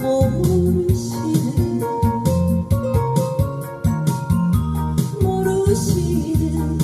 모르시네 모르시네